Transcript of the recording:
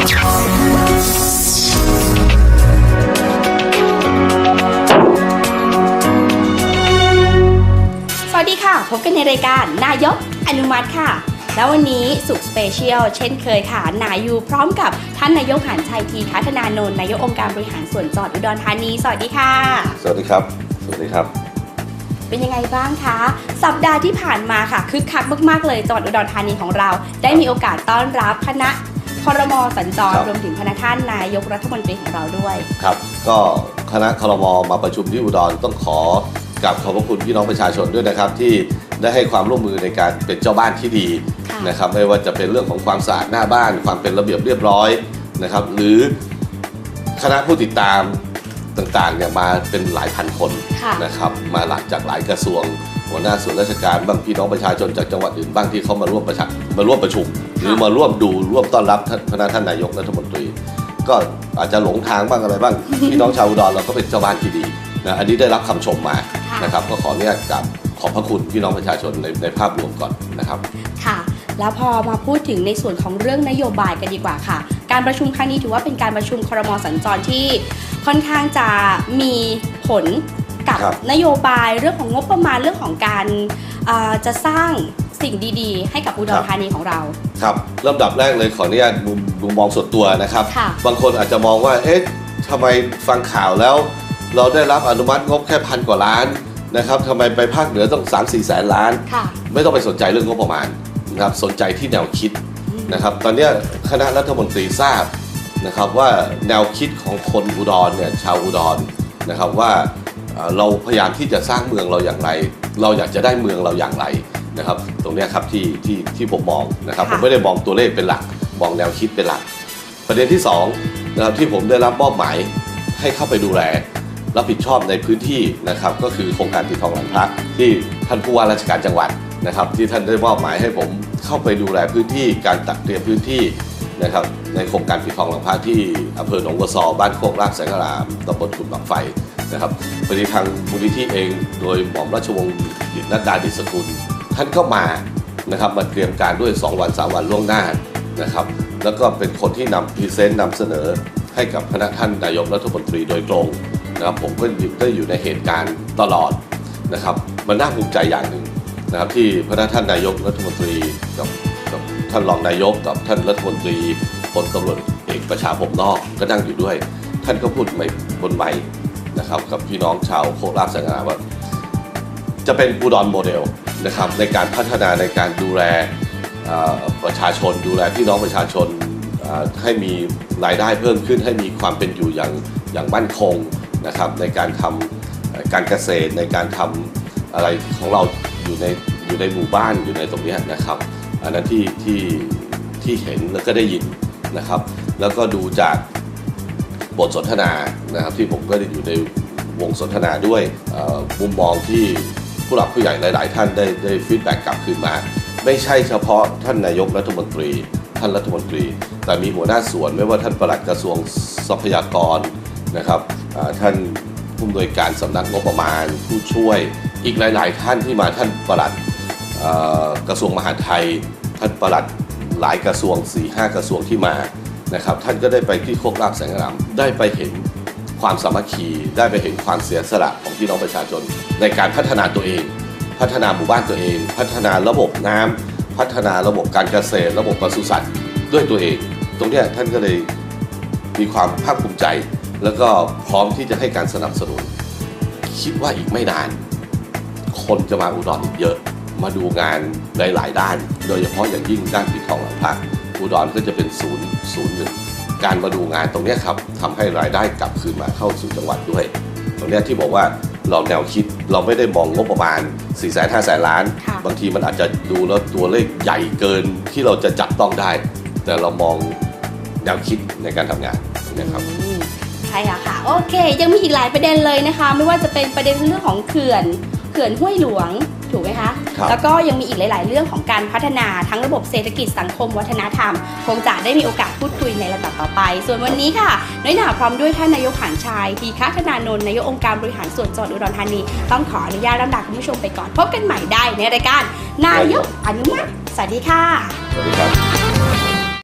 สวัสดีค่ะ พบกันในรายการนายกอนุมัติค่ะ แล้ววันนี้สุขสเปเชียลเช่นเคยค่ะนายอยู่พร้อมกับท่านนายกหันชัยทีพัฒนานนท์นายกองค์การบริหารส่วนจังหวัดอุดรธานี สวัสดีค่ะ สวัสดีครับ สวัสดีครับ เป็นยังไงบ้างคะ สัปดาห์ที่ผ่านมาค่ะคึกคักมากๆเลยจังหวัดอุดรธานีของเรา ได้มีโอกาสต้อนรับคณะ ครมสัญจรครับ รวมถึงพนักท่านนายกรัฐมนตรีของเราด้วย ครับ ก็คณะครมมาประชุมที่อุดรต้องขอกราบขอบพระคุณพี่น้องประชาชนด้วยนะครับ ที่ได้ให้ความร่วมมือในการเป็นเจ้าบ้านที่ดีค่ะ นะครับ ไม่ว่าจะเป็นเรื่องของความสะอาดหน้าบ้าน ความเป็นระเบียบเรียบร้อยนะครับ หรือคณะผู้ติดตามต่างๆเนี่ยมาเป็นหลายพันคน ค่ะ นะครับมาหลักจากหลายกระทรวง หัวหน้าส่วนราชการบางพี่น้องประชาชนจากจังหวัดอื่นบ้างที่เขามาร่วมประชามาร่วมประชุม หรือมาร่วมดูร่วมต้อนรับท่านคณะท่านนายกรัฐมนตรี ก็อาจจะหลงทางบ้างอะไรบ้าง พี่น้องชาวอุดรเราก็เป็นเจ้าบ้านที่ดีนะอันนี้ได้รับคำชมมาค่ะนะครับ ก็ขออนุญาตกราบขอบพระคุณพี่น้องประชาชนในในภาพรวมก่อนนะครับค่ะ แล้วพอมาพูดถึงในส่วนของเรื่องนโยบายกันดีกว่าค่ะ การประชุมครั้งนี้ถือว่าเป็นการประชุมครมสัญจรที่ค่อนข้างจะมีผล กับครับ นโยบายเรื่องของงบประมาณเรื่องของการอ่าจะสร้างสิ่งดีๆ ให้กับอุดรธานีของเรา ครับลำดับแรกเลยขออนุญาตมุมมุมมองส่วนตัวนะครับ ค่ะ บางคนอาจจะมองว่า เอ๊ะทำไมฟังข่าวแล้ว เราได้รับอนุมัติงบแค่พันกว่าล้านนะครับทำไมไปภาคเหนือต้อง 3 4 แสนล้าน ค่ะ ไม่ต้องไปสนใจเรื่องงบประมาณนะครับสนใจที่แนวคิดนะครับ ตอนเนี้ยคณะรัฐมนตรีทราบนะครับว่าแนวคิดของคนอุดรเนี่ยชาวอุดรนะครับว่า เอ่อเราพยายามที่จะสร้างเมืองเราอย่างไร เราอยากจะได้เมืองเราอย่างไรนะครับ ตรงเนี้ยครับที่ที่ที่ผมมองนะครับค่ะผมไม่ได้มองตัวเลขเป็นหลักมองแนวคิดเป็นหลัก ประเด็นที่สองนะครับที่ผมได้รับมอบหมายให้เข้าไปดูแลรับผิดชอบในพื้นที่นะครับก็คือโครงการติดทองหลังพระที่ท่านผู้ว่าราชการจังหวัดนะครับ ที่ท่านได้มอบหมายให้ผมเข้าไปดูแลพื้นที่การจัดเตรียมพื้นที่นะครับในโครงการปิดทองหลังพระที่อำเภอหนองบัวซอบ้านโคกรากแสงอารามตำบลขุนบางไฟ นะครับพอดีทางมูลนิธิเองโดยหม่อมราชวงศ์ดิษฐ์นัดดาดิษกุล ท่านก็มานะครับมาเตรียมการด้วย 2 วัน3วันล่วงหน้านะครับ แล้วก็เป็นคนที่นำพรีเซนต์นำเสนอให้กับคณะท่านนายกรัฐมนตรีโดยตรงนะครับผมก็อยู่ได้อยู่ในเหตุการณ์ตลอดนะครับมันน่าภูมิใจอย่างหนึ่งนะครับที่พระท่านนายกรัฐมนตรีกับกับท่านรองนายกกับท่านรัฐมนตรีพลตำรวจเอกประชาผมนอกก็นั่งอยู่ด้วย ท่านก็พูดไม่บนไมค์ นะครับกับพี่น้องชาวโคราชสังหาว่า จะเป็นอุดรโมเดลนะครับในการพัฒนาในการดูแลประชาชนดูแลพี่น้องประชาชนให้มีรายได้เพิ่มขึ้น ให้มีความเป็นอยู่อย่างอย่างมั่นคงนะครับในการทำเอ่อการเกษตรในการทำอะไรของเราอยู่ในอยู่ในหมู่บ้านอยู่ในตรงนี้นะครับ อันนั้นที่ที่ที่เห็นแล้วก็ได้ยินนะครับ แล้วก็ดูจาก บทสนทนานะครับที่ผมก็ได้อยู่ในวงสนทนาด้วยมุมมองที่ผู้หลักผู้ใหญ่หลาย ๆ ท่านได้ได้ฟีดแบ็กกลับคืนมา ไม่ใช่เฉพาะท่านนายกรัฐมนตรี ท่านรัฐมนตรี แต่มีหัวหน้าส่วนไม่ว่าท่านปลัดกระทรวงทรัพยากรนะครับท่านผู้อำนวยการสำนักงบประมาณ ผู้ช่วยอีกหลาย ๆ ท่านที่มาท่านปลัดกระทรวงมหาดไทย ท่านปลัดหลายกระทรวง4ี่ห้ากระทรวงที่มา นะครับท่านก็ได้ไปที่โคกราบแสงรามได้ไปเห็นความสามัคคีได้ไปเห็นความเสียสละของพี่น้องประชาชน ในการพัฒนาตัวเอง พัฒนาหมู่บ้านตัวเอง พัฒนาระบบน้ำพัฒนาระบบการเกษตร ระบบปศุสัตว์ด้วยตัวเอง ตรงนี้ท่านก็เลยมีความภาคภูมิใจ แล้วก็พร้อมที่จะให้การสนับสนุน คิดว่าอีกไม่นาน คนจะมาอุดรอีกเยอะ มาดูงานหลาย ๆ ด้าน โดยเฉพาะอย่างยิ่งด้านปิดทองหลังพระ อุดรก็จะเป็นศูนย์ศูนย์หนึ่งการมาดูงานตรงเนี้ยครับทำให้รายได้กลับคืนมาเข้าสู่จังหวัดด้วย ตรงเนี้ยที่บอกว่าเราแนวคิดเราไม่ได้มองงบประมาณ4ี่แสนห้าแสนล้านค่ะบางทีมันอาจจะดูแล้วตัวเลขใหญ่เกินที่เราจะจับต้องได้ แต่เรามองแนวคิดในการทำงานนะครับอืมใช่แล้วค่ะ โอเค ยังมีอีกหลายประเด็นเลยนะคะ ไม่ว่าจะเป็นประเด็นเรื่องของเขื่อน เขื่อนห้วยหลวง ถูกไหมคะครับแล้วก็ยังมีอีกหลาย ๆ เรื่องของการพัฒนาทั้งระบบเศรษฐกิจสังคม วัฒนธรรม คงจะได้มีโอกาสพูดคุยในลำดับต่อไป ส่วนวันนี้ค่ะน้อยหนาพร้อมด้วยท่านนายกหันชายทีฆาธนานนท์นายกองค์การบริหารส่วนจังหวัดอุดรธานี ต้องขออนุญาตลำดับคุณผู้ชมไปก่อนพบกันใหม่ได้ในรายการ นายกอนุมัติสวัสดีค่ะสวัสดีครับ